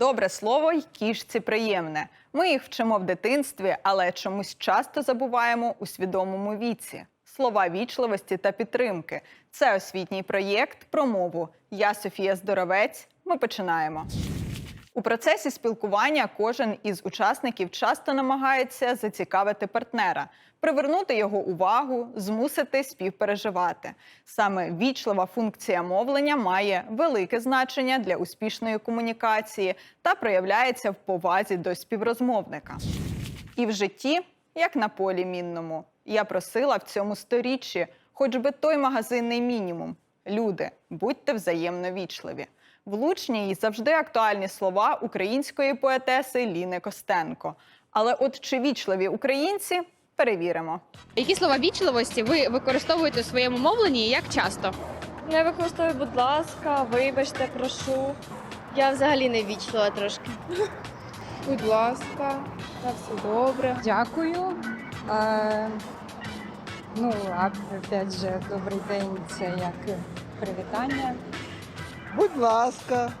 Добре слово й кішці приємне. Ми їх вчимо в дитинстві, але чомусь часто забуваємо у свідомому віці. Слова вічливості та підтримки. Це освітній проєкт про мову. Я Софія Здоровець. Ми починаємо. У процесі спілкування кожен із учасників часто намагається зацікавити партнера, привернути його увагу, змусити співпереживати. Саме вічлива функція мовлення має велике значення для успішної комунікації та проявляється в повазі до співрозмовника. І в житті, як на полі мінному, я просила в цьому сторіччі, хоч би той магазинний мінімум. Люди, будьте взаємно вічливі. Влучні і завжди актуальні слова української поетеси Ліни Костенко. Але от чи вічливі українці перевіримо. Які слова вічливості ви використовуєте у своєму мовленні і як часто? Я використовую, будь ласка, вибачте, прошу. Я взагалі не вічлива трошки. Будь ласка, на все добре. Дякую. Е, ну, а опять же, добрий день це як привітання. Будь ласка,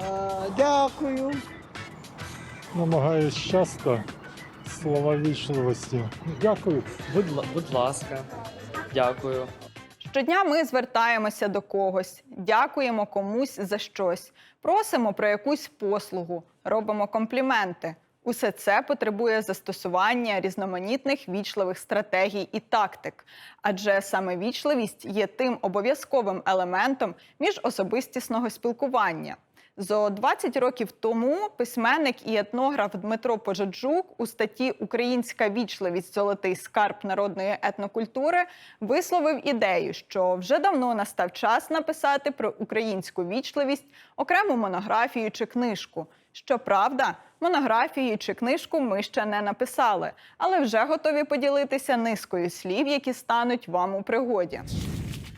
Е, дякую. намагаюсь часто слова вічливості. Дякую. Будь, будь ласка, дякую. Щодня ми звертаємося до когось, дякуємо комусь за щось, просимо про якусь послугу, робимо компліменти. Усе це потребує застосування різноманітних вічливих стратегій і тактик, адже саме вічливість є тим обов'язковим елементом міжособистісного спілкування. Зо 20 років тому письменник і етнограф Дмитро Пожаджук у статті Українська вічливість золотий скарб народної етнокультури висловив ідею, що вже давно настав час написати про українську вічливість окрему монографію чи книжку. Щоправда, монографії чи книжку ми ще не написали, але вже готові поділитися низкою слів, які стануть вам у пригоді.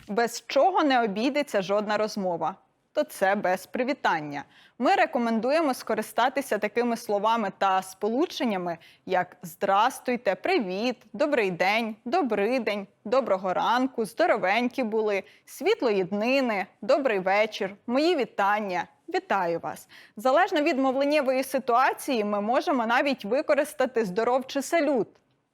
Без чого не обійдеться жодна розмова, то це без привітання. Ми рекомендуємо скористатися такими словами та сполученнями, як здрастуйте, привіт, добрий день, добрий день, доброго ранку, здоровенькі були, світлої днини, добрий вечір, мої вітання. Вітаю вас! Залежно від мовленнєвої ситуації, ми можемо навіть використати здоров чи салют.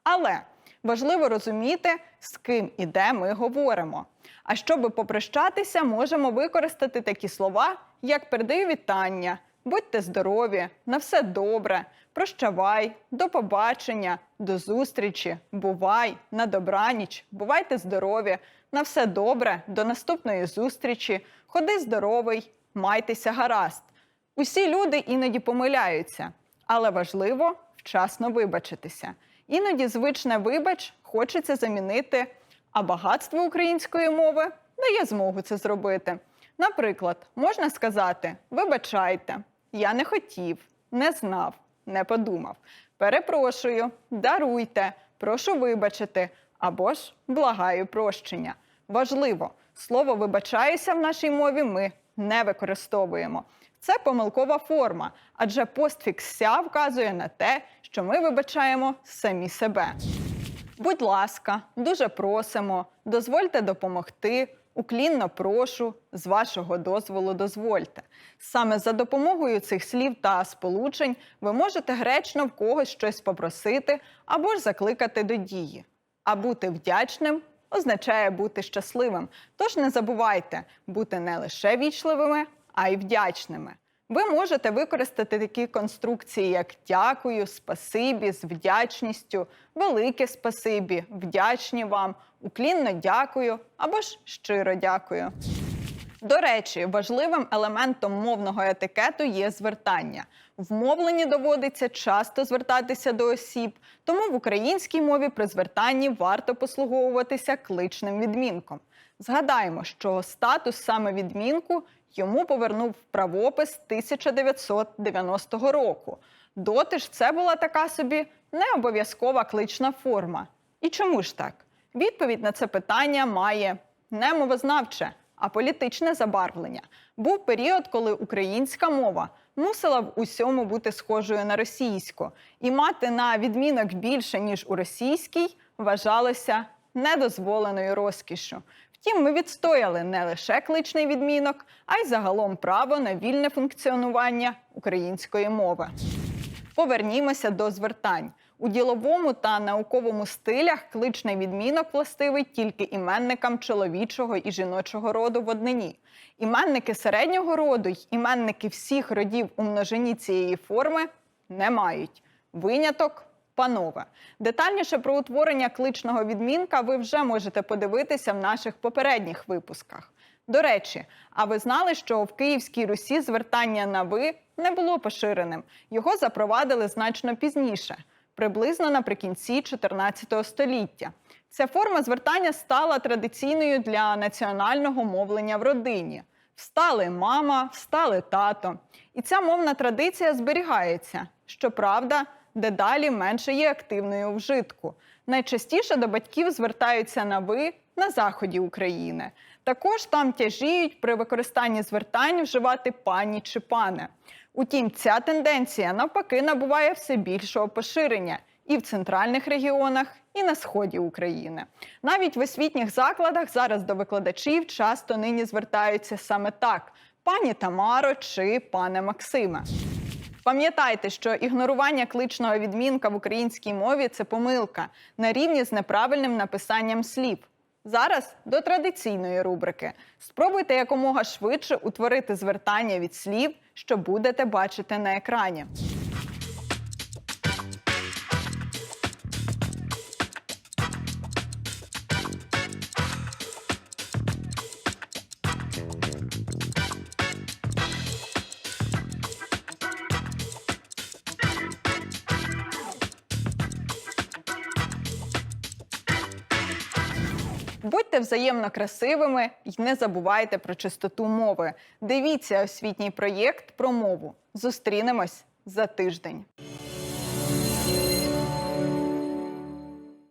Але важливо розуміти, з ким і де ми говоримо. А щоб попрощатися, можемо використати такі слова, як передаю вітання, будьте здорові, на все добре, прощавай, до побачення, до зустрічі, бувай, на добраніч, бувайте здорові, на все добре, до наступної зустрічі, ходи здоровий, майтеся гаразд. Усі люди іноді помиляються, але важливо вчасно вибачитися. Іноді звичне вибач хочеться замінити, а багатство української мови дає змогу це зробити. Наприклад, можна сказати: вибачайте, я не хотів, не знав, не подумав. Перепрошую, даруйте, прошу вибачити або ж благаю прощення. Важливо, слово вибачаюся в нашій мові ми не використовуємо. Це помилкова форма, адже постфікс «ся» вказує на те, що ми вибачаємо самі себе. Будь ласка, дуже просимо, дозвольте допомогти. Уклінно прошу, з вашого дозволу дозвольте. Саме за допомогою цих слів та сполучень ви можете гречно в когось щось попросити або ж закликати до дії. А бути вдячним означає бути щасливим. Тож не забувайте бути не лише вічливими, а й вдячними. Ви можете використати такі конструкції, як дякую, спасибі, з вдячністю, велике спасибі, вдячні вам, уклінно дякую або ж щиро дякую. До речі, важливим елементом мовного етикету є звертання. В мовленні доводиться часто звертатися до осіб, тому в українській мові при звертанні варто послуговуватися кличним відмінком. Згадаємо, що статус саме відмінку йому повернув правопис 1990 року. Доти ж це була така собі необов'язкова клична форма. І чому ж так? Відповідь на це питання має не мовознавче, а політичне забарвлення. Був період, коли українська мова мусила в усьому бути схожою на російську, і мати на відмінок більше ніж у російській вважалося недозволеною розкішшю. Втім, ми відстояли не лише кличний відмінок, а й загалом право на вільне функціонування української мови. Повернімося до звертань. У діловому та науковому стилях кличний відмінок властивий тільки іменникам чоловічого і жіночого роду в однині. Іменники середнього роду й іменники всіх родів у множині цієї форми не мають. Виняток панове. Детальніше про утворення кличного відмінка ви вже можете подивитися в наших попередніх випусках. До речі, а ви знали, що в Київській Русі звертання на ви не було поширеним. Його запровадили значно пізніше, приблизно наприкінці 14 століття. Ця форма звертання стала традиційною для національного мовлення в родині. Встали мама, встали тато. І ця мовна традиція зберігається. Щоправда, дедалі менше є активною у вжитку. Найчастіше до батьків звертаються на ви на заході України. Також там тяжіють при використанні звертань вживати пані чи пане. Утім, ця тенденція навпаки набуває все більшого поширення і в центральних регіонах, і на сході України. Навіть в освітніх закладах зараз до викладачів часто нині звертаються саме так: пані Тамаро чи пане Максиме. Пам'ятайте, що ігнорування кличного відмінка в українській мові це помилка на рівні з неправильним написанням слів. Зараз до традиційної рубрики. Спробуйте якомога швидше утворити звертання від слів, що будете бачити на екрані. Будьте взаємно красивими і не забувайте про чистоту мови. Дивіться освітній проєкт про мову. Зустрінемось за тиждень.